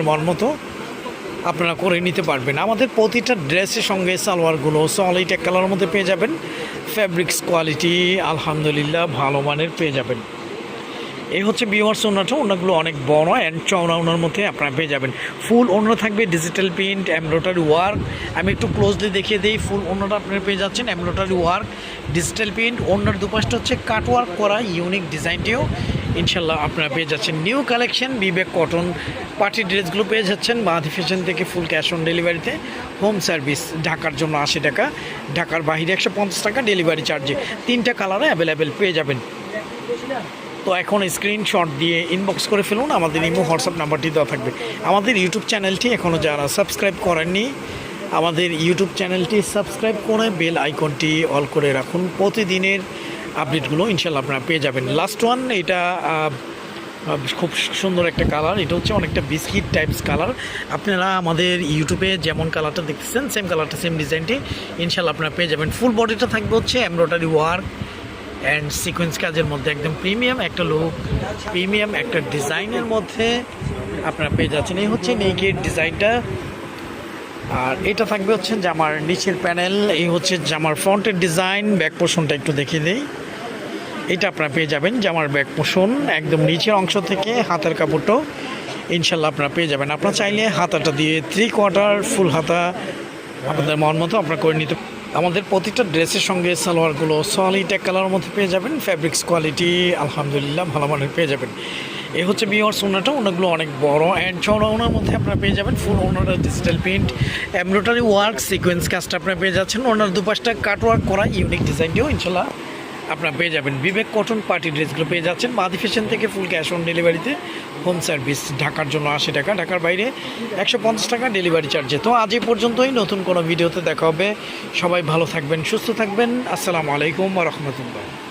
মন মতো আপনারা করে নিতে পারবেন। আমাদের প্রতিটা ড্রেসের সঙ্গে সালোয়ারগুলো সলিড এক কালারের মধ্যে পেয়ে যাবেন। ফ্যাব্রিক্স কোয়ালিটি আলহামদুলিল্লাহ ভালো মানের পেয়ে যাবেন। এই হচ্ছে বিওয়ার্স ওনাটা, ওনাগুলো অনেক বড় অ্যান্ড চওড়া ওনার মধ্যে আপনারা পেয়ে যাবেন। ফুল অন্য থাকবে ডিজিটাল প্রিন্ট এমব্রয়ডারি ওয়ার্ক আমি একটু ক্লোজলি দেখিয়ে দিই ফুল অন্যটা আপনারা পেয়ে যাচ্ছেন এমব্রয়ডারি ওয়ার্ক ডিজিটাল প্রিন্ট ওনার দুপাশটা হচ্ছে কাট ওয়ার্ক করা ইউনিক ডিজাইনটিও ইনশাল্লাহ আপনারা পেয়ে যাচ্ছেন নিউ কালেকশন, বিবেক কটন, পার্টি ড্রেসগুলো পেয়ে যাচ্ছেন বাঁধি ফ্যাশন থেকে ফুল ক্যাশ অন ডেলিভারিতে, হোম সার্ভিস, ঢাকার জন্য আশি টাকা, ঢাকার বাইরে একশো পঞ্চাশ টাকা ডেলিভারি চার্জে, তিনটা কালারে অ্যাভেলেবেল পেয়ে যাবেন। তো এখন স্ক্রিনশট দিয়ে ইনবক্স করে ফেলুন, আমাদের ইমো হোয়াটসঅ্যাপ নাম্বারটি দেওয়া থাকবে। আমাদের ইউটিউব চ্যানেলটি এখনও যারা সাবস্ক্রাইব করেননি, আমাদের ইউটিউব চ্যানেলটি সাবস্ক্রাইব করে বেল আইকনটি অল করে রাখুন। প্রতিদিনের আপডেটগুলো ইনশাল্লাহ আপনারা পেয়ে যাবেন। লাস্ট ওয়ান এটা খুব সুন্দর একটা কালার এটা হচ্ছে অনেকটা বিস্কিট টাইপস কালার আপনারা আমাদের ইউটিউবে যেমন কালারটা দেখতেছেন সেম কালারটা সেম ডিজাইনটি ইনশাল্লাহ আপনারা পেয়ে যাবেন। ফুল বডিটা থাকবে হচ্ছে এমব্রয়ডারি ওয়ার্ক অ্যান্ড সিকোয়েন্স কাজের মধ্যে একদম প্রিমিয়াম একটা লুক প্রিমিয়াম একটা ডিজাইনের মধ্যে আপনারা পেয়ে যাচ্ছেন। এই হচ্ছে নেকের ডিজাইনটা আর এটা থাকবে হচ্ছে জামার নিচের প্যানেল, এই হচ্ছে জামার ফ্রন্টের ডিজাইন, ব্যাক পোর্শনটা একটু দেখিয়ে দিই। এটা আপনারা পেয়ে যাবেন জামার ব্যাক পোর্শন একদম নিচের অংশ থেকে হাতের কাপড়টাও ইনশাল্লাহ আপনারা পেয়ে যাবেন। আপনারা চাইলে হাতাটা দিয়ে থ্রি কোয়ার্টার ফুল হাতা আপনাদের মন মতো আপনারা করে নিতে আমাদের প্রতিটা ড্রেসের সঙ্গে সালোয়ারগুলো সলিড এক মধ্যে পেয়ে যাবেন। ফ্যাব্রিক্স কোয়ালিটি আলহামদুলিল্লাহ, ভালো মানের পেয়ে যাবেন। এই হচ্ছে বিওয়ার্স ওনাটা ওনাগুলো অনেক বড়। অ্যান্ড চওড়া ওনার মধ্যে আপনারা পেয়ে যাবেন ফুল ওনারা digital print embroidery work sequence কাজটা আপনারা পেয়ে যাচ্ছেন। ওনার দুপাশটা কাট ওয়ার্ক করা ইউনিক ডিজাইনটিও ইনশাল্লাহ আপনারা পেয়ে যাবেন। বিবেক কটন পার্টি ড্রেসগুলো পেয়ে যাচ্ছেন। মাদি ফ্যাশন থেকে ফুল ক্যাশ অন ডেলিভারিতে হোম সার্ভিস ঢাকার জন্য আশি টাকা, ঢাকার বাইরে একশো পঞ্চাশ টাকা ডেলিভারি চার্জে তো আজ পর্যন্তই, নতুন কোনো ভিডিওতে দেখা হবে। সবাই ভালো থাকবেন, সুস্থ থাকবেন। আসসালামু আলাইকুম রহমতুল্লাহ।